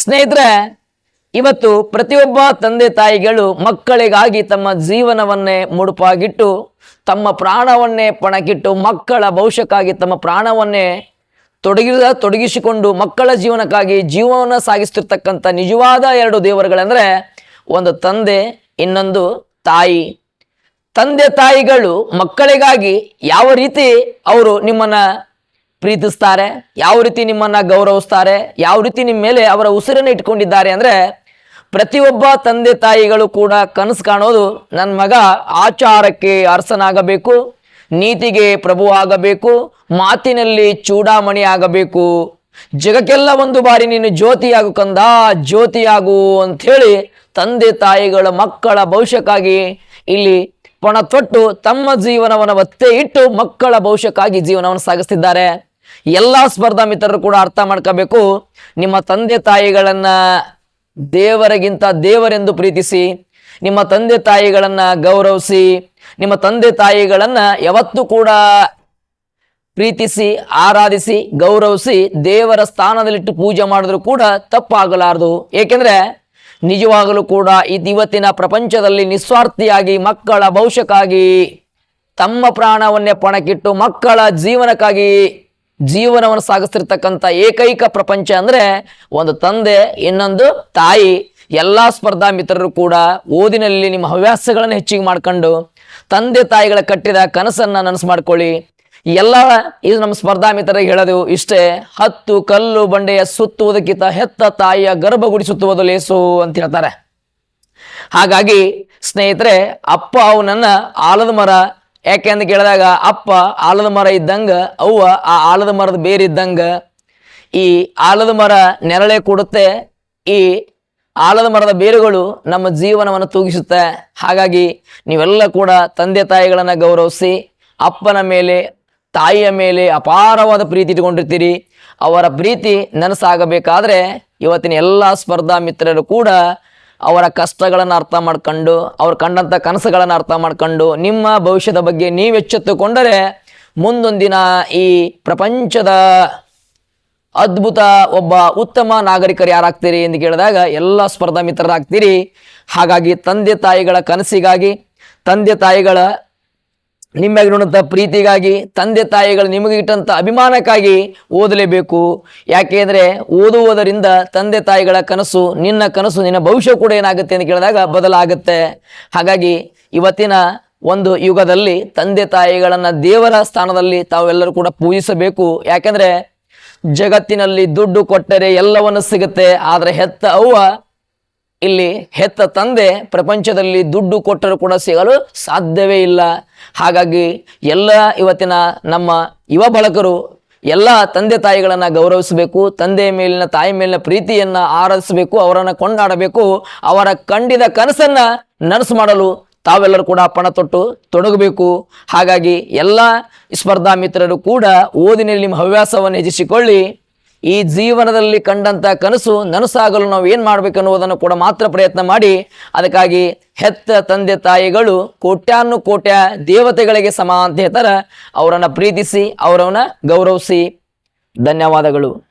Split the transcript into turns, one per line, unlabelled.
ಸ್ನೇಹಿತರೆ, ಇವತ್ತು ಪ್ರತಿಯೊಬ್ಬ ತಂದೆ ತಾಯಿಗಳು ಮಕ್ಕಳಿಗಾಗಿ ತಮ್ಮ ಜೀವನವನ್ನೇ ಮುಡುಪಾಗಿಟ್ಟು, ತಮ್ಮ ಪ್ರಾಣವನ್ನೇ ಪಣಕ್ಕಿಟ್ಟು, ಮಕ್ಕಳ ಭವಿಷ್ಯಕ್ಕಾಗಿ ತಮ್ಮ ಪ್ರಾಣವನ್ನೇ ತೊಡಗಿದ, ತೊಡಗಿಸಿಕೊಂಡು ಮಕ್ಕಳ ಜೀವನಕ್ಕಾಗಿ ಜೀವನ ಸಾಗಿಸ್ತಿರ್ತಕ್ಕಂಥ ನಿಜವಾದ ಎರಡು ದೇವರುಗಳಂದರೆ ಒಂದು ತಂದೆ, ಇನ್ನೊಂದು ತಾಯಿ. ತಂದೆ ತಾಯಿಗಳು ಮಕ್ಕಳಿಗಾಗಿ ಯಾವ ರೀತಿ ಅವರು ನಿಮ್ಮನ್ನ ಪ್ರೀತಿಸ್ತಾರೆ, ಯಾವ ರೀತಿ ನಿಮ್ಮನ್ನ ಗೌರವಿಸ್ತಾರೆ, ಯಾವ ರೀತಿ ನಿಮ್ಮ ಮೇಲೆ ಅವರ ಉಸಿರನ್ನು ಇಟ್ಕೊಂಡಿದ್ದಾರೆ ಅಂದ್ರೆ ಪ್ರತಿಯೊಬ್ಬ ತಂದೆ ತಾಯಿಗಳು ಕೂಡ ಕನಸು ಕಾಣೋದು ನನ್ನ ಮಗ ಆಚಾರಕ್ಕೆ ಅರಸನಾಗಬೇಕು, ನೀತಿಗೆ ಪ್ರಭು ಆಗಬೇಕು, ಮಾತಿನಲ್ಲಿ ಚೂಡಾಮಣಿ ಆಗಬೇಕು. ಜಗಕ್ಕೆಲ್ಲ ಒಂದು ಬಾರಿ ನೀನು ಜ್ಯೋತಿಯಾಗು ಕಂದ, ಜ್ಯೋತಿಯಾಗು ಅಂಥೇಳಿ ತಂದೆ ತಾಯಿಗಳ ಮಕ್ಕಳ ಭವಿಷ್ಯಕ್ಕಾಗಿ ಇಲ್ಲಿ ಪಣ ತೊಟ್ಟು ತಮ್ಮ ಜೀವನವನ್ನು ಒತ್ತೆ ಇಟ್ಟು ಮಕ್ಕಳ ಭವಿಷ್ಯಕ್ಕಾಗಿ ಜೀವನವನ್ನು ಸಾಗಿಸ್ತಿದ್ದಾರೆ. ಎಲ್ಲ ಸ್ಪರ್ಧಾ ಮಿತ್ರರು ಕೂಡ ಅರ್ಥ ಮಾಡ್ಕೋಬೇಕು. ನಿಮ್ಮ ತಂದೆ ತಾಯಿಗಳನ್ನ ದೇವರಿಗಿಂತ ದೇವರೆಂದು ಪ್ರೀತಿಸಿ, ನಿಮ್ಮ ತಂದೆ ತಾಯಿಗಳನ್ನ ಗೌರವಿಸಿ, ನಿಮ್ಮ ತಂದೆ ತಾಯಿಗಳನ್ನ ಯಾವತ್ತೂ ಕೂಡ ಪ್ರೀತಿಸಿ, ಆರಾಧಿಸಿ, ಗೌರವಿಸಿ ದೇವರ ಸ್ಥಾನದಲ್ಲಿಟ್ಟು ಪೂಜೆ ಮಾಡಿದ್ರು ಕೂಡ ತಪ್ಪಾಗಲಾರದು. ಏಕೆಂದ್ರೆ ನಿಜವಾಗಲೂ ಕೂಡ ಇವತ್ತಿನ ಪ್ರಪಂಚದಲ್ಲಿ ನಿಸ್ವಾರ್ಥಿಯಾಗಿ, ಮಕ್ಕಳ ಭವಿಷ್ಯಕ್ಕಾಗಿ, ತಮ್ಮ ಪ್ರಾಣವನ್ನೇ ಪಣಕ್ಕಿಟ್ಟು ಮಕ್ಕಳ ಜೀವನಕ್ಕಾಗಿ ಜೀವನವನ್ನು ಸಾಗಿಸ್ತಿರ್ತಕ್ಕಂಥ ಏಕೈಕ ಪ್ರಪಂಚ ಅಂದ್ರೆ ಒಂದು ತಂದೆ, ಇನ್ನೊಂದು ತಾಯಿ. ಎಲ್ಲ ಸ್ಪರ್ಧಾ ಮಿತ್ರರು ಕೂಡ ಓದಿನಲ್ಲಿ ನಿಮ್ಮ ಹವ್ಯಾಸಗಳನ್ನು ಹೆಚ್ಚಿಗೆ ಮಾಡ್ಕೊಂಡು ತಂದೆ ತಾಯಿಗಳ ಕಟ್ಟಿದ ಕನಸನ್ನ ನನಸು ಮಾಡ್ಕೊಳ್ಳಿ. ಎಲ್ಲ ಇದು ನಮ್ಮ ಸ್ಪರ್ಧಾ ಮಿತ್ರರಿಗೆ ಹೇಳೋದು ಇಷ್ಟೇ. ಹತ್ತು ಕಲ್ಲು ಬಂಡೆಯ ಸುತ್ತುವುದಕ್ಕಿಂತ ಹೆತ್ತ ತಾಯಿಯ ಗರ್ಭಗುಡಿ ಸುತ್ತುವುದು ಲೇಸು ಅಂತ ಹೇಳ್ತಾರೆ. ಹಾಗಾಗಿ ಸ್ನೇಹಿತರೆ, ಅಪ್ಪ ಅವನನ್ನ ಆಲದ ಮರ ಯಾಕೆ ಅಂತ ಕೇಳಿದಾಗ, ಅಪ್ಪ, ಆಲದ ಮರ ಇದ್ದಂಗ, ಅವ್ವ, ಆ ಆಲದ ಮರದ ಬೇರೆ ಇದ್ದಂಗ. ಈ ಆಲದ ಮರ ನೆರಳೆ ಕೊಡುತ್ತೆ, ಈ ಆಲದ ಮರದ ಬೇರುಗಳು ನಮ್ಮ ಜೀವನವನ್ನು ತೂಗಿಸುತ್ತೆ. ಹಾಗಾಗಿ ನೀವೆಲ್ಲ ಕೂಡ ತಂದೆ ತಾಯಿಗಳನ್ನ ಗೌರವಿಸಿ, ಅಪ್ಪನ ಮೇಲೆ, ತಾಯಿಯ ಮೇಲೆ ಅಪಾರವಾದ ಪ್ರೀತಿ ಇಟ್ಕೊಂಡಿರ್ತೀರಿ. ಅವರ ಪ್ರೀತಿ ನನಸಾಗಬೇಕಾದ್ರೆ ಇವತ್ತಿನ ಎಲ್ಲ ಸ್ಪರ್ಧಾ ಮಿತ್ರರು ಕೂಡ ಅವರ ಕಷ್ಟಗಳನ್ನು ಅರ್ಥ ಮಾಡ್ಕೊಂಡು, ಅವ್ರು ಕಂಡಂಥ ಕನಸುಗಳನ್ನು ಅರ್ಥ ಮಾಡ್ಕೊಂಡು, ನಿಮ್ಮ ಭವಿಷ್ಯದ ಬಗ್ಗೆ ನೀವು ಎಚ್ಚೆತ್ತುಕೊಂಡರೆ ಮುಂದೊಂದಿನ ಈ ಪ್ರಪಂಚದ ಅದ್ಭುತ ಒಬ್ಬ ಉತ್ತಮ ನಾಗರಿಕರು ಯಾರಾಗ್ತೀರಿ ಎಂದು ಕೇಳಿದಾಗ, ಎಲ್ಲ ಸ್ಪರ್ಧಾ ಮಿತ್ರರಾಗ್ತೀರಿ ಹಾಗಾಗಿ ತಂದೆ ತಾಯಿಗಳ ಕನಸಿಗಾಗಿ, ತಂದೆ ತಾಯಿಗಳ ನಿಮ್ಮೆಗಿರುವಂಥ ಪ್ರೀತಿಗಾಗಿ, ತಂದೆ ತಾಯಿಗಳು ನಿಮಗೆ ಇಟ್ಟಂಥ ಅಭಿಮಾನಕ್ಕಾಗಿ ಓದಲೇಬೇಕು. ಯಾಕೆಂದರೆ ಓದುವುದರಿಂದ ತಂದೆ ತಾಯಿಗಳ ಕನಸು, ನಿನ್ನ ಕನಸು, ನಿನ್ನ ಭವಿಷ್ಯ ಕೂಡ ಏನಾಗುತ್ತೆ ಅಂತ ಕೇಳಿದಾಗ ಬದಲಾಗುತ್ತೆ. ಹಾಗಾಗಿ ಇವತ್ತಿನ ಒಂದು ಯುಗದಲ್ಲಿ ತಂದೆ ತಾಯಿಗಳನ್ನು ದೇವರ ಸ್ಥಾನದಲ್ಲಿ ತಾವೆಲ್ಲರೂ ಕೂಡ ಪೂಜಿಸಬೇಕು. ಯಾಕೆಂದರೆ ಜಗತ್ತಿನಲ್ಲಿ ದುಡ್ಡು ಕೊಟ್ಟರೆ ಎಲ್ಲವನ್ನು ಸಿಗುತ್ತೆ, ಆದರೆ ಹೆತ್ತ ಅವ್ವ ಇಲ್ಲಿ ಹೆತ್ತ ತಂದೆ ಪ್ರಪಂಚದಲ್ಲಿ ದುಡ್ಡು ಕೊಟ್ಟರೂ ಕೂಡ ಸಿಗಲು ಸಾಧ್ಯವೇ ಇಲ್ಲ. ಹಾಗಾಗಿ ಎಲ್ಲ ಇವತ್ತಿನ ನಮ್ಮ ಯುವ ಬಳಕರು, ಎಲ್ಲ ತಂದೆ ತಾಯಿಗಳನ್ನು ಗೌರವಿಸಬೇಕು ತಂದೆಯ ಮೇಲಿನ ತಾಯಿ ಮೇಲಿನ ಪ್ರೀತಿಯನ್ನು ಆರಾಧಿಸಬೇಕು, ಅವರನ್ನು ಕೊಂಡಾಡಬೇಕು, ಅವರ ಕಂಡಿದ ಕನಸನ್ನು ನನಸು ಮಾಡಲು ತಾವೆಲ್ಲರೂ ಕೂಡ ಪಣ ತೊಟ್ಟು ತೊಡಗಬೇಕು. ಹಾಗಾಗಿ ಎಲ್ಲ ಸ್ಪರ್ಧಾ ಮಿತ್ರರು ಕೂಡ ಓದಿನಲ್ಲಿ ನಿಮ್ಮ ಹವ್ಯಾಸವನ್ನು ಹೆಚ್ಚಿಸಿಕೊಳ್ಳಿ. ಈ ಜೀವನದಲ್ಲಿ ಕಂಡಂತ ಕನಸು ನನಸಾಗಲು ನಾವು ಏನು ಮಾಡ್ಬೇಕು ಅನ್ನುವುದನ್ನು ಕೂಡ ಮಾತ್ರ ಪ್ರಯತ್ನ ಮಾಡಿ, ಅದಕ್ಕಾಗಿ ಹೆತ್ತ ತಂದೆ ತಾಯಿಗಳು ಕೋಟ್ಯಾನು ಕೋಟ್ಯ ದೇವತೆಗಳಿಗೆ ಸಮಾನ ಹೇಳ್ತಾರೆ ಅವರನ್ನು ಪ್ರೀತಿಸಿ ಅವರನ್ನ ಗೌರವಿಸಿ. ಧನ್ಯವಾದಗಳು.